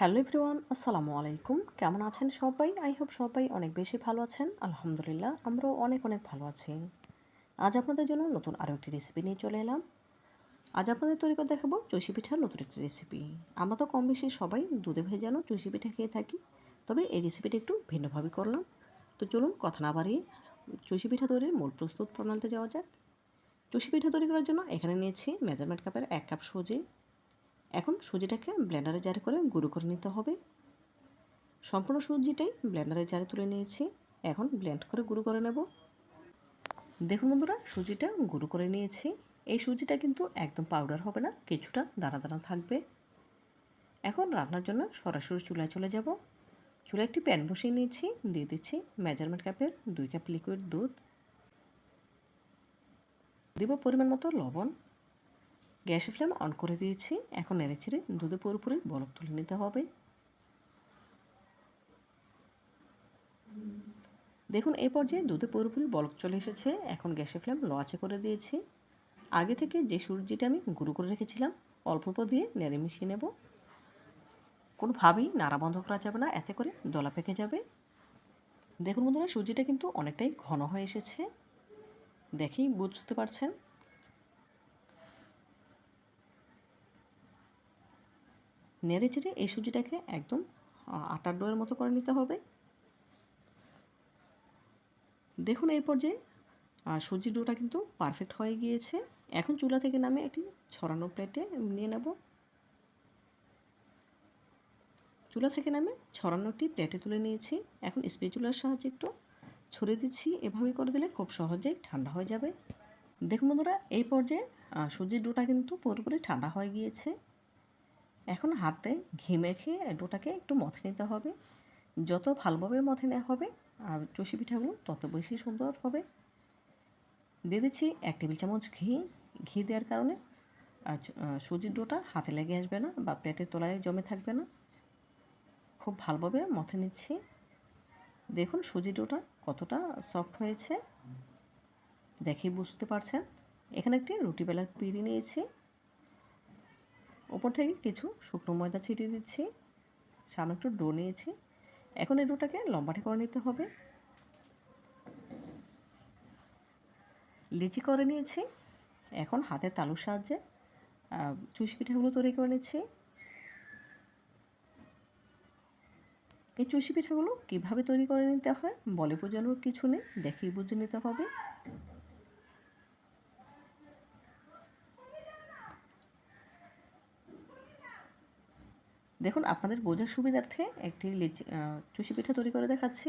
Hello everyone, আসসালামু আলাইকুম। কেমন আছেন সবাই? আই হোপ সবাই অনেক বেশি ভালো আছেন। আলহামদুলিল্লাহ, আমরাও অনেক অনেক ভালো আছি। আজ আপনাদের জন্য নতুন আরও একটি রেসিপি নিয়ে চলে এলাম। আজ আপনাদের তৈরি করে দেখাবো চষি পিঠার নতুন একটি রেসিপি আমরা তো কম বেশি সবাই দুধে ভেজানো চষি পিঠা খেয়ে থাকি। তবে এই রেসিপিটা একটু ভিন্নভাবে করলাম। তো চলুন কথা না বাড়িয়ে চষি পিঠা তৈরির মূল প্রস্তুত প্রণালীতে যাওয়া যাক। চষি পিঠা তৈরি করার জন্য এখানে নিয়েছি মেজারমেন্ট কাপের এক কাপ সুজি এখন সুজিটাকে ব্লেন্ডারে জারে করে গুঁড়ো করে নিতে হবে। সম্পূর্ণ সুজিটাই ব্লেন্ডারে জারে তুলে নিয়েছি। এখন ব্লেন্ড করে গুঁড়ো করে নেব। দেখুন বন্ধুরা, সুজিটা গুঁড়ো করে নিয়েছি। এই সুজিটা কিন্তু একদম পাউডার হবে না, কিছুটা দানা দানা থাকবে। এখন রান্নার জন্য সরাসরি চুলায় চলে যাব। চুলায় একটি প্যান বসিয়ে নিয়েছি, দিয়ে দিচ্ছি মেজারমেন্ট কাপের দুই কাপ লিকুইড দুধ। দিব পরিমাণ মতো লবণ। গ্যাসের ফ্লেম অন করে দিয়েছি। এখন নেড়ে ছেড়ে দুধে পুরোপুরি বরফ তুলে নিতে হবে। দেখুন এই পর্যায়ে দুধে পুরোপুরি বলক চলে এসেছে। এখন গ্যাসের ফ্লেম লো আছে করে দিয়েছি। আগে থেকে যে সূর্যিটা আমি গুঁড়ো করে রেখেছিলাম, অল্প অল্প দিয়ে নেড়ে মিশিয়ে নেব। কোনোভাবেই নাড়া বন্ধ করা যাবে না, এতে করে দলা পেকে যাবে। দেখুন বন্ধুরা সুজিটা কিন্তু অনেকটাই ঘন হয়ে এসেছে। দেখেই বুঝতে পারছেন। নেড়ে চেড়ে এই সুজিটাকে একদম আটার ডোয়ের মতো করে নিতে হবে। দেখুন এই পর্যায়ে সুজির ডোটা কিন্তু পারফেক্ট হয়ে গিয়েছে। এখন চুলা থেকে নামে একটি ছড়ানো প্লেটে নিয়ে নেব। চুলা থেকে নামে ছড়ানো একটি প্লেটে তুলে নিয়েছি। এখন স্পেচুলার সাহায্যে একটু ছড়িয়ে দিচ্ছি। এভাবে করে দিলে খুব সহজেই ঠান্ডা হয়ে যাবে। দেখুন বন্ধুরা, এই পর্যায়ে সুজির ডোটা কিন্তু পুরোপুরি ঠান্ডা হয়ে গিয়েছে। এখন হাতে ঘি মেখে ডোটাকে একটু মথে নিতে হবে। যত ভালোভাবে মথে নেওয়া হবে আর চষি পিঠাগুলো তত বেশি সুন্দর হবে। দিয়ে দিচ্ছি এক টেবিল চামচ ঘি। ঘি দেওয়ার কারণে সুজির ডোটা হাতে লেগে আসবে না বা প্লেটের তলায় জমে থাকবে না। খুব ভালোভাবে মথে নিচ্ছি। দেখুন সুজি ডোটা কতটা সফট হয়েছে। দেখেই বুঝতে পারছেন। এখানে একটি রুটি বেলার পিড়ি নিয়েছি। ওপর থেকে কিছু শুকনো ময়দা ছিটিয়ে দিচ্ছি। সামনে একটু ডো নিয়েছি। এখন এই ডোটাকে লম্বাটে করে নিতে হবে। লিচি করে নিয়েছি। এখন হাতের তালুর সাহায্যে চুষি পিঠাগুলো তৈরি করে নিচ্ছি। এই চুষি পিঠাগুলো কীভাবে তৈরি করে নিতে হয়, বলে বোঝানোর কিছু নেই দেখিয়ে বুঝে নিতে হবে। দেখুন, আপনাদের বোঝার সুবিধার্থে একটি লিচি চুষি পিঠা তৈরি করে দেখাচ্ছি।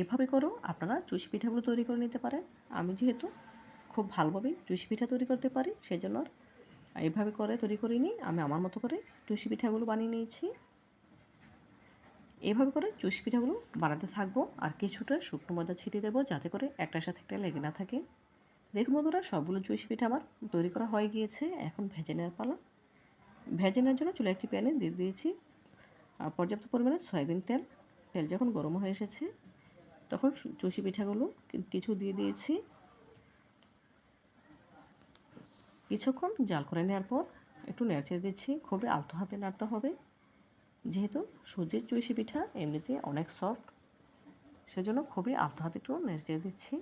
এভাবে করেও আপনারা চুষি পিঠাগুলো তৈরি করে নিতে পারেন। আমি যেহেতু খুব ভালোভাবেই চুষি পিঠা তৈরি করতে পারি, সেজন্য এইভাবে করে তৈরি করিনি আমি আমার মতো করে চুষি পিঠাগুলো বানিয়ে নিয়েছি। এভাবে করে চুষি পিঠাগুলো বানাতে থাকব আর কিছুটা শুকনো ময়দা ছিটিয়ে দেবো, যাতে করে একটার সাথে একটা লেগে না থাকে। দেখুন বন্ধুরা, সবগুলো চুইস পিঠা আমার তৈরি করা হয়ে গিয়েছে। এখন ভেজে নেওয়ার পালা। ভেজে নেওয়ার জন্য চুলে একটি প্যানে দিয়ে দিয়েছি পর্যাপ্ত পরিমাণে সয়াবিন তেল। তেল যখন গরম হয়ে এসেছে, তখন চুষি পিঠাগুলো কিছু দিয়ে দিয়েছি। কিছুক্ষণ জাল করে নেওয়ার পর একটু নেড়ে দিচ্ছি। খুবই আলতো হাতে নাড়তে হবে। যেহেতু সুজির চুষি পিঠা এমনিতে অনেক সফট, সেজন্য খুবই আলতো হাতে একটু নেড়ে দিচ্ছি।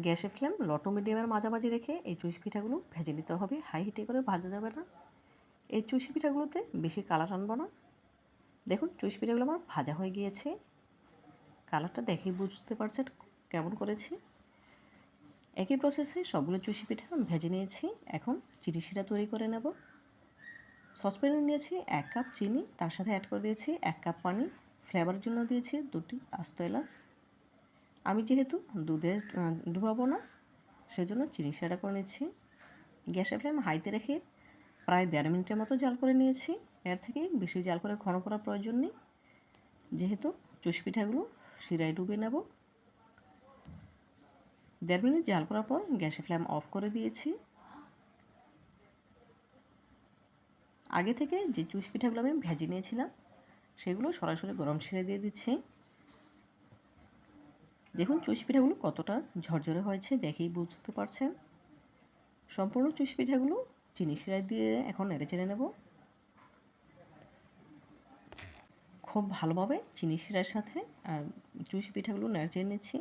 গ্যাসের ফ্লেম লটো মিডিয়ামের মাঝামাঝি রেখে এই চুষি পিঠাগুলো ভেজে নিতে হবে। হাই হিটে করে ভাজা যাবে না। এই চুষি পিঠাগুলোতে বেশি কালার আনব না। দেখুন, চুষি পিঠাগুলো আমার ভাজা হয়ে গিয়েছে। কালারটা দেখেই বুঝতে পারছেন কেমন করেছি। একই প্রসেসে সবগুলো চুষি পিঠা ভেজে নিয়েছি। এখন চিনি শিরা তৈরি করে নেব। সসপ্যানে নিয়েছি এক কাপ চিনি, তার সাথে অ্যাড করে দিয়েছি এক কাপ পানি। ফ্লেভারের জন্য দিয়েছি দুটি আস্ত এলাচ। আমি যেহেতু দুধে ডুবাবো না, সেজন্য চিনি সেটা করে নিচ্ছি গ্যাসের ফ্লেম হাইতে রেখে প্রায় দেড় মিনিটের মতো জাল করে নিয়েছি। এর থেকে বেশি জাল করে ঘন করার প্রয়োজন নেই। যেহেতু চুষ পিঠাগুলো শিরায় ডুবে নেব। দেড় মিনিট জাল করার পর গ্যাসের ফ্লেম অফ করে দিয়েছি। আগে থেকে যে চুষ পিঠাগুলো আমি ভেজে নিয়েছিলাম, সেগুলো সরাসরি গরম শিরে দিয়ে দিচ্ছি। দেখুন চুষি পিঠাগুলো কতটা ঝরঝরে হয়েছে দেখেই বুঝতে পারছেন। সম্পূর্ণ চুষি পিঠাগুলো চিনি শিরায় দিয়ে এখন নেড়ে চেড়ে নেব। খুব ভালোভাবে চিনি শিরার সাথে চুষি পিঠাগুলো নেড়ে চেড়ে নিচ্ছি।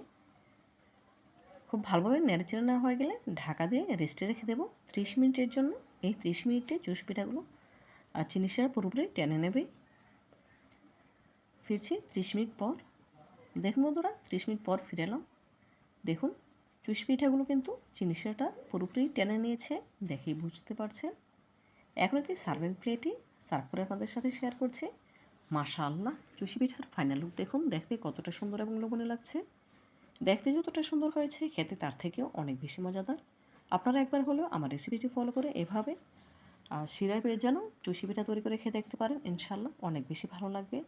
খুব ভালোভাবে নেড়ে চেড়ে নেওয়া হয়ে গেলে ঢাকা দিয়ে রেস্টে রেখে দেবো ত্রিশ মিনিটের জন্য। এই ত্রিশ মিনিটে চুষি পিঠাগুলো আর চিনি শিরা পুরোপুরি টেনে নেবে। ফিরছি ত্রিশ মিনিট পর। দেখুন বন্ধুরা, ত্রিশ মিনিট পর ফিরে এলাম। দেখুন, চুষ পিঠাগুলো কিন্তু শিরাটা পুরোপুরি টেনে নিয়েছে, দেখেই বুঝতে পারছেন। এখন একটি সার্ভিং প্লেটে সার্ভ করে আপনাদের সাথে শেয়ার করছে। করছি মাশাআল্লাহ, চুষি পিঠার ফাইনাল লুক দেখুন, দেখতে কতটা সুন্দর এবং লোভনীয় লাগছে। দেখতে যতটা সুন্দর হয়েছে, খেতে তার থেকেও অনেক বেশি মজাদার। আপনারা একবার হলেও আমার রেসিপিটি ফলো করে এভাবে শিরায় পেয়ে যেন চুষি পিঠা তৈরি করে খেয়ে দেখতে পারেন। ইনশাল্লাহ অনেক বেশি ভালো লাগবে।